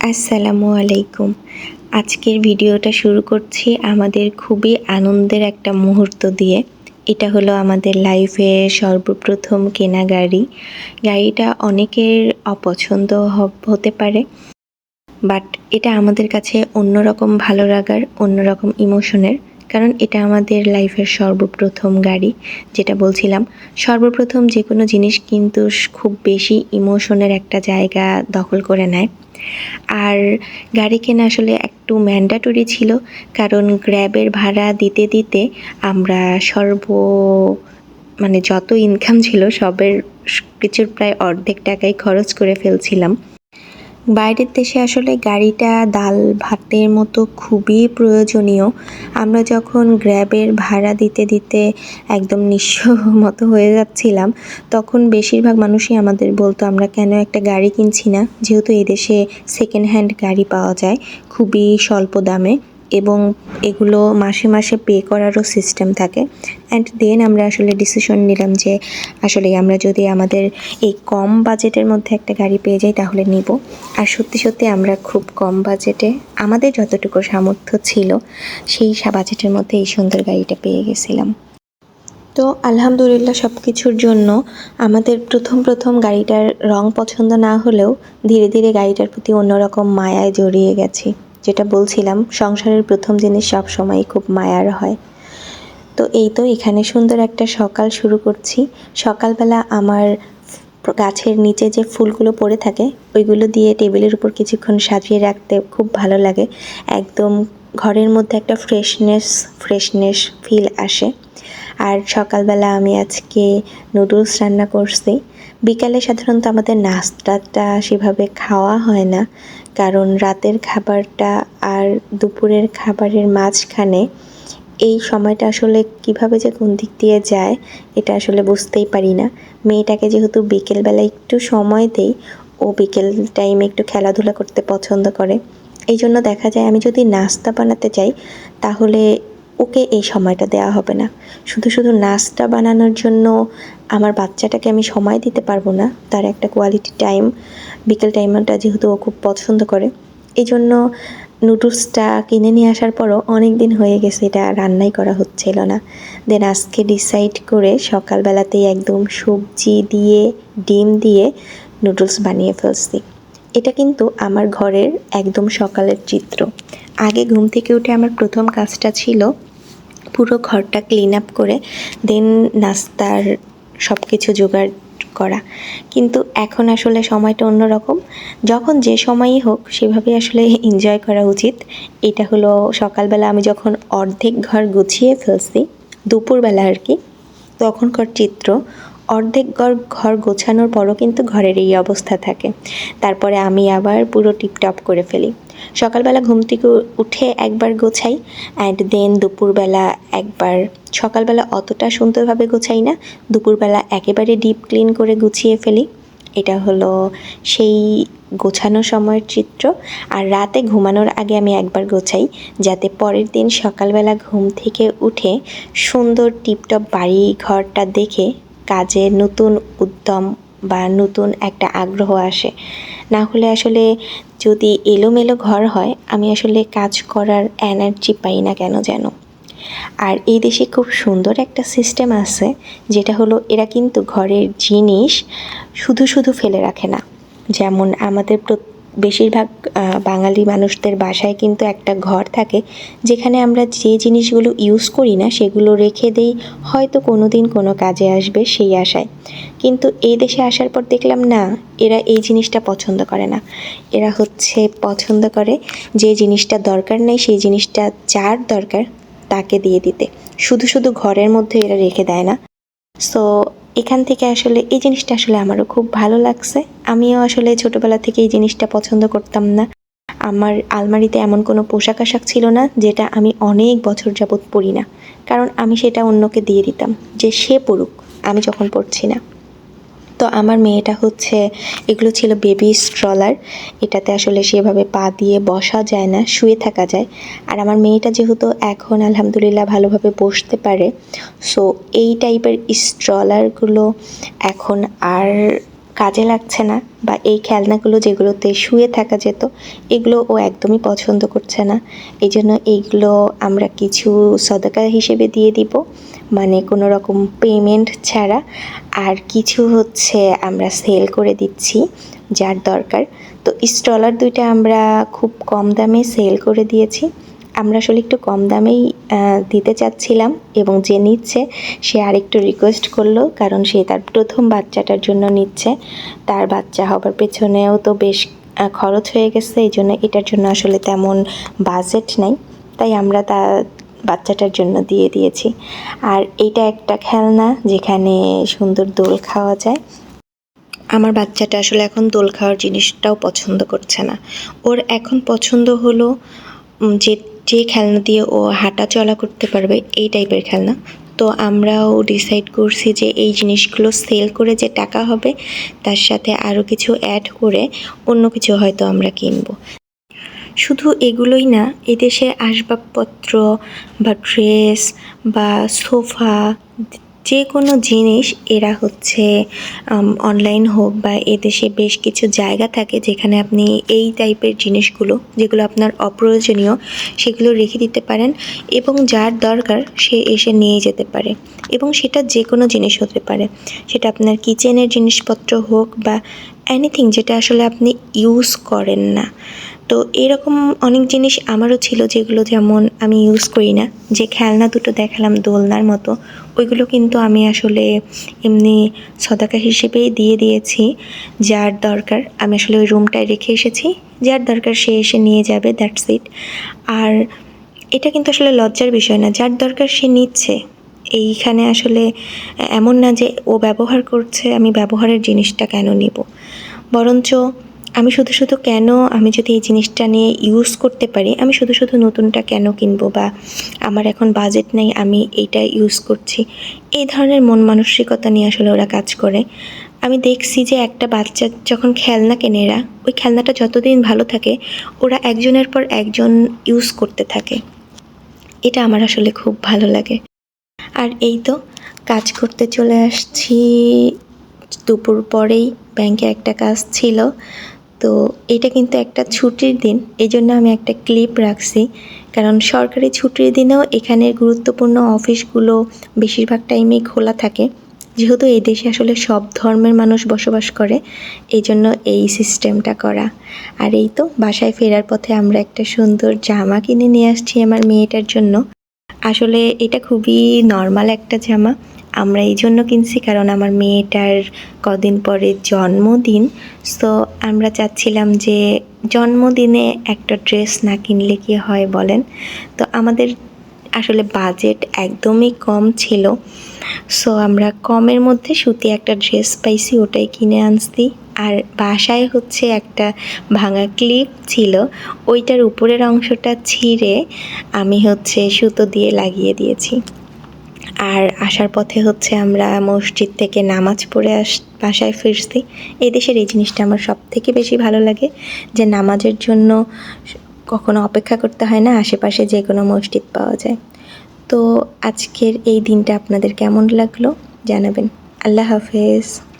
আসসালামু আলাইকুম। আজকের ভিডিওটা শুরু করছি আমাদের খুবই আনন্দের একটা মুহূর্ত দিয়ে। এটা হলো আমাদের লাইফে সর্বপ্রথম কেনা গাড়ি। গাড়িটা অনেকের অপছন্দ হতে পারে, বাট এটা আমাদের কাছে অন্যরকম ভালো লাগার, অন্যরকম ইমোশনের, কারণ এটা আমাদের লাইফের সর্বপ্রথম গাড়ি, যেটা বলছিলাম। সর্বপ্রথম যে কোনো জিনিস কিন্তু খুব বেশি ইমোশনের একটা জায়গা দখল করে নেয়। আর গাড়ি কেনা আসলে একটু ম্যান্ডাটরি ছিল, কারণ গ্র্যাবের ভাড়া দিতে দিতে আমরা সর্ব মানে যত ইনকাম ছিল সবের কিছুর প্রায় অর্ধেক টাকাই খরচ করে ফেলছিলাম। বাইরের দেশে আসলে গাড়িটা, ডাল ভাতের মতো খুবই প্রয়োজনীয়। আমরা যখন গ্র্যাবের ভাড়া দিতে দিতে একদম নিঃস্ব মতো হয়ে যাচ্ছিলাম, তখন বেশিরভাগ মানুষই আমাদের বলতো, আমরা কেন একটা গাড়ি কিনছি না? যেহেতু এদেশে সেকেন্ড হ্যান্ড গাড়ি পাওয়া যায় খুবই স্বল্প দামে। এবং এগুলো মাসে মাসে পে করারও সিস্টেম থাকে। অ্যান্ড দেন আমরা আসলে ডিসিশন নিলাম যে আসলে আমরা যদি আমাদের এই কম বাজেটের মধ্যে একটা গাড়ি পেয়ে যাই তাহলে নিব। আর সত্যি সত্যি আমরা খুব কম বাজেটে আমাদের যতটুকু সামর্থ্য ছিল সেই বাজেটের মধ্যে এই সুন্দর গাড়িটা পেয়ে গেছিলাম। তো আলহামদুলিল্লাহ সব কিছুর জন্য আমাদের প্রথম প্রথম গাড়িটার রং পছন্দ না হলেও ধীরে ধীরে গাড়িটার প্রতি অন্যরকম মায়ায় জড়িয়ে গেছি। যেটা বলছিলাম, সংসারের প্রথম জিনিস সব সময় খুব মায়ার হয়। তো এই তো এখানে সুন্দর একটা সকাল শুরু করছি। সকালবেলা আমার গাছের নিচে যে ফুলগুলো পড়ে থাকে, ওইগুলো দিয়ে টেবিলের উপর কিছুক্ষণ সাজিয়ে রাখতে খুব ভালো লাগে। একদম ঘরের মধ্যে একটা ফ্রেশনেস ফ্রেশনেস ফিল আসে। আর সকালবেলা আমি আজকে নুডলস রান্না করছি। বিকালে সাধারণত আমাদের নাস্তাটা সেভাবে খাওয়া হয় না, কারণ রাতের খাবারটা আর দুপুরের খাবারের মাঝখানে এই সময়টা আসলে কীভাবে যে কোন দিক দিয়ে যায়, এটা আসলে বুঝতেই পারি না। মেয়েটাকে যেহেতু বিকেলবেলা একটু সময় দেই, ও বিকেল টাইমে একটু খেলাধুলা করতে পছন্দ করে। এই জন্য দেখা যায় আমি যদি নাস্তা বানাতে চাই তাহলে ওকে এই সময়টা দেওয়া হবে না। শুধু শুধু নাস্তা বানানোর জন্য আমার বাচ্চাটাকে আমি সময় দিতে পারব না। তার একটা কোয়ালিটি টাইম বিকেল টাইমটা যেহেতু ও খুব পছন্দ করে। এই জন্য নুডলসটা কিনে নিয়ে আসার পরও অনেক দিন হয়ে গেছে, এটা রান্নাই করা হচ্ছিল না। দেন আজকে ডিসাইড করে সকালবেলাতেই একদম সবজি দিয়ে, ডিম দিয়ে নুডলস বানিয়ে ফেলছি। এটা কিন্তু আমার ঘরের একদম সকালের চিত্র। আগে ঘুম থেকে উঠে আমার প্রথম কাজটা ছিল পুরো ঘরটা ক্লিন আপ করে দেন নাস্তার সব কিছু জোগাড় করা। কিন্তু এখন আসলে সময়টা অন্যরকম। যখন যে সময়ই হোক, সেভাবে আসলে এনজয় করা উচিত। এটা হলো সকালবেলা আমি যখন অর্ধেক ঘর গুছিয়ে ফেলছি, দুপুরবেলা আর কি, তখনকার চিত্র। অর্ধেক ঘর ঘর গোছানোর পরও কিন্তু ঘরের এই অবস্থা থাকে। তারপরে আমি আবার পুরো টিপটপ করে ফেলি। সকালবেলা ঘুম থেকে উঠে একবার গোছাই অ্যান্ড দেন দুপুরবেলা একবার। সকালবেলা অতটা সুন্দরভাবে গোছাই না, দুপুরবেলা একেবারে ডিপ ক্লিন করে গুছিয়ে ফেলি। এটা হলো সেই গোছানো সময়ের চিত্র। আর রাতে ঘুমানোর আগে আমি একবার গোছাই, যাতে পরের দিন সকালবেলা ঘুম থেকে উঠে সুন্দর টিপটপ বাড়ি ঘরটা দেখে কাজে নতুন উদ্যম বা নতুন একটা আগ্রহ আসে। না হলে আসলে যদি এলোমেলো ঘর হয়, আমি আসলে কাজ করার এনার্জি পাই না কেন যেন। আর এই দেশে খুব সুন্দর একটা সিস্টেম আছে, যেটা হলো এরা কিন্তু ঘরের জিনিস শুধু শুধু ফেলে রাখে না। যেমন আমাদের প্র- বেশিরভাগ বাঙালি মানুষদের বাসায় কিন্তু একটা ঘর থাকে যেখানে আমরা যে জিনিসগুলো ইউজ করি না সেগুলো রেখে দেই, হয়তো কোনো দিন কোনো কাজে আসবে সেই আশায়। কিন্তু এই দেশে আসার পর দেখলাম না, এরা এই জিনিসটা পছন্দ করে না। এরা হচ্ছে পছন্দ করে যে জিনিসটা দরকার নেই, সেই জিনিসটা যার দরকার তাকে দিয়ে দিতে। শুধু শুধু ঘরের মধ্যে এরা রেখে দেয় না। সো এখান থেকে আসলে এই জিনিসটা আসলে আমারও খুব ভালো লাগছে। আমিও আসলে ছোটবেলা থেকে এই জিনিসটা পছন্দ করতাম না। আমার আলমারিতে এমন কোনো পোশাক আশাক ছিল না, যেটা আমি অনেক বছর যাবৎ পরি না। কারণ আমি সেটা অন্যকে দিয়ে দিতাম যে সে পড়ুক আমি যখন পড়ছি না। তো আমার মেয়েটা হচ্ছে, এগুলো ছিল বেবি স্ট্রলার এটাতে আসলে সেভাবে পা দিয়ে বসা যায় না, শুয়ে থাকা যায়। আর আমার মেয়েটা যেহেতু এখন আলহামদুলিল্লাহ ভালোভাবে বসতে পারে সো এই টাইপের স্ট্রলারগুলো এখন আর কাজে লাগছে না বা এই খেলনাগুলো যেগুলোতে শুয়ে থাকা যেত, এগুলো ও একদমই পছন্দ করছে না। এই জন্য এইগুলো আমরা কিছু সদকা হিসেবে দিয়ে দিব। মানে কোনো রকম পেমেন্ট ছাড়া। আর কিছু হচ্ছে আমরা সেল করে দিচ্ছি যার দরকার। তো স্ট্রলার দুইটা আমরা খুব কম দামে সেল করে দিয়েছি। আমরা আসলে একটু কম দামেই দিতে চাচ্ছিলাম এবং যে নিচ্ছে, সে আরেকটু রিকোয়েস্ট করল, কারণ সে তার প্রথম বাচ্চাটার জন্য নিচ্ছে। তার বাচ্চা হবার পেছনেও তো বেশ খরচ হয়ে গেছে, এই জন্য এটার জন্য আসলে তেমন বাজেট নাই। তাই আমরা তা বাচ্চাটার জন্য দিয়ে দিয়েছি। আর এটা একটা খেলনা যেখানে সুন্দর দোল খাওয়া যায়। আমার বাচ্চাটা আসলে এখন দোল খাওয়ার জিনিসটাও পছন্দ করছে না। ওর এখন পছন্দ হলো যে যে খেলনা দিয়ে ও হাঁটা চলা করতে পারবে, এই টাইপের খেলনা। তো আমরাও ডিসাইড করছি যে এই জিনিসগুলো সেল করে যে টাকা হবে, তার সাথে আরও কিছু অ্যাড করে অন্য কিছু হয়তো আমরা কিনবো। শুধু এগুলোই না এদেশে আসবাবপত্র বা ড্রেস বা সোফা যে কোনো জিনিস, এরা হচ্ছে অনলাইন হোক বা এদেশে বেশ কিছু জায়গা থাকে যেখানে আপনি এই টাইপের জিনিসগুলো, যেগুলো আপনার অপ্রয়োজনীয়, সেগুলো রেখে দিতে পারেন এবং যার দরকার সে এসে নিয়ে যেতে পারে এবং সেটা যে কোনো জিনিস হতে পারে। সেটা আপনার কিচেনের জিনিসপত্র হোক বা এনিথিং যেটা আসলে আপনি ইউজ করেন না। তো এরকম অনেক জিনিস আমারও ছিল যেগুলো যেমন আমি ইউজ করি না। যে খেলনা দুটো দেখালাম দোলনার মতো, ওইগুলো কিন্তু আমি আসলে এমনি সদাকা হিসেবেই দিয়ে দিয়েছি। যার দরকার আমি আসলে ওই রুমটায় রেখে এসেছি। যার দরকার সে এসে নিয়ে যাবে দ্যাটস ইট আর এটা কিন্তু আসলে লজ্জার বিষয় না, যার দরকার সে নিচ্ছে। এইখানে আসলে এমন না যে ও ব্যবহার করছে, আমি ব্যবহারের জিনিসটা কেন নিব? বরঞ্চ আমি শুধু শুধু কেন আমি যদি এই জিনিসটা নিয়ে ইউজ করতে পারি, আমি শুধু শুধু নতুনটা কেন কিনবো বা আমার এখন বাজেট নেই, আমি এইটা ইউজ করছি, এই ধরনের মন মানসিকতা নিয়ে আসলে ওরা কাজ করে। আমি দেখছি যে একটা বাচ্চা যখন খেলনা কেনে এরা, ওই খেলনাটা যতদিন ভালো থাকে, ওরা একজনের পর একজন ইউজ করতে থাকে। এটা আমার আসলে খুব ভালো লাগে। আর এই তো, কাজ করতে চলে আসছি। দুপুর পরেই ব্যাংকে একটা কাজ ছিল তো এটা কিন্তু একটা ছুটির দিন। এই জন্য আমি একটা ক্লিপ রাখছি। কারণ সরকারি ছুটির দিনেও এখানের গুরুত্বপূর্ণ অফিসগুলো বেশিরভাগ টাইমেই খোলা থাকে। যেহেতু এই দেশে আসলে সব ধর্মের মানুষ বসবাস করে এই জন্য এই সিস্টেমটা করা। আর এই তো বাসায় ফেরার পথে আমরা একটা সুন্দর জামা কিনে নিয়ে আসছি আমার মেয়েটার জন্য। আসলে এটা খুবই নর্মাল একটা জামা। আমরা এই জন্য কিনছি কারণ আমার মেয়েটার কদিন পরে জন্মদিন। সো আমরা চাচ্ছিলাম যে জন্মদিনে একটা ড্রেস না কিনলে কি হয় বলেন? তো আমাদের আসলে বাজেট একদমই কম ছিল। সো আমরা কমের মধ্যে সুতি একটা ড্রেস পাইছি, ওটাই কিনে আনছি। আর বাসায় হচ্ছে একটা ভাঙা ক্লিপ ছিল, ওইটার উপরের অংশটা ছিঁড়ে আমি হচ্ছে সুতো দিয়ে লাগিয়ে দিয়েছি। আর আসার পথে হচ্ছে আমরা মসজিদ থেকে নামাজ পড়ে আস, বাসায় ফিরছি। এই দেশের এই জিনিসটা আমার সব থেকে বেশি ভালো লাগে, যে নামাজের জন্য কখনো অপেক্ষা করতে হয় না, আশেপাশে যে কোনো মসজিদ পাওয়া যায়। তো আজকের এই দিনটা আপনাদের কেমন লাগল জানাবেন। আল্লাহ হাফেজ।